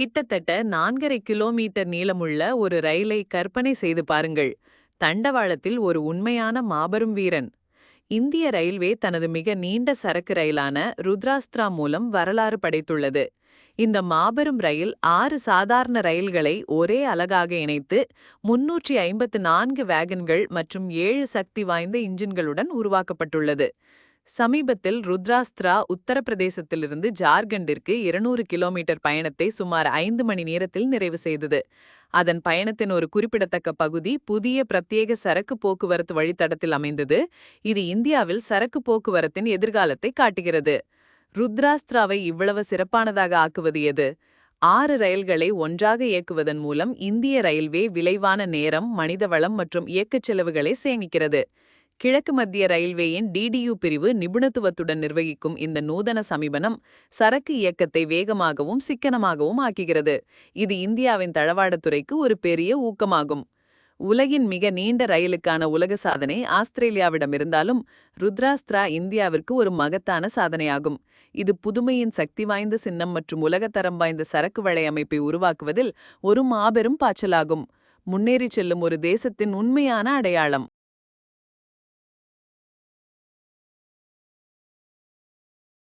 கிட்டத்தட்ட நான்கரை கிலோமீட்டர் நீளமுள்ள ஒரு ரயிலை கற்பனை செய்து பாருங்கள். தண்டவாளத்தில் ஒரு உண்மையான மாபெரும் வீரன். இந்திய ரயில்வே தனது மிக நீண்ட சரக்கு ரயிலான ருத்ராஸ்திரா மூலம் வரலாறு படைத்துள்ளது. இந்த மாபெரும் ரயில் ஆறு சாதாரண ரயில்களை ஒரே அலகாக இணைத்து முன்னூற்றி ஐம்பத்து நான்கு வேகன்கள் மற்றும் ஏழு சக்தி வாய்ந்த இன்ஜின்களுடன் உருவாக்கப்பட்டுள்ளது. சமீபத்தில் ருத்ராஸ்திரா உத்தரப்பிரதேசத்திலிருந்து ஜார்க்கண்டிற்கு இருநூறு கிலோமீட்டர் பயணத்தை சுமார் ஐந்து மணி நேரத்தில் நிறைவு செய்தது. அதன் பயணத்தின் ஒரு குறிப்பிடத்தக்க பகுதி புதிய பிரத்யேக சரக்கு போக்குவரத்து வழித்தடத்தில் அமைந்தது. இது இந்தியாவில் சரக்கு போக்குவரத்தின் எதிர்காலத்தை காட்டுகிறது. ருத்ராஸ்திராவை இவ்வளவு சிறப்பானதாக ஆக்குவது எது? ஆறு ரயில்களை ஒன்றாக இயக்குவதன் மூலம் இந்திய ரயில்வே விளைவான நேரம் மனிதவளம் மற்றும் இயக்கச் செலவுகளை சேமிக்கிறது. கிழக்கு மத்திய ரயில்வேயின் டிடியு பிரிவு நிபுணத்துவத்துடன் நிர்வகிக்கும் இந்த நூதன சமீபனம் சரக்கு இயக்கத்தை வேகமாகவும் சிக்கனமாகவும் ஆக்குகிறது. இது இந்தியாவின் தளவாடத்துறைக்கு ஒரு பெரிய ஊக்கமாகும். உலகின் மிக நீண்ட ரயிலுக்கான உலக சாதனை ஆஸ்திரேலியாவிடம் இருந்தாலும் ருத்ராஸ்திரா இந்தியாவிற்கு ஒரு மகத்தான சாதனையாகும். இது புதுமையின் சக்தி வாய்ந்த சின்னம் மற்றும் உலகத்தரம் வாய்ந்த சரக்கு வலையமைப்பை உருவாக்குவதில் ஒரு மாபெரும் பாய்ச்சலாகும். முன்னேறிச் செல்லும் ஒரு தேசத்தின் உண்மையான அடையாளம்.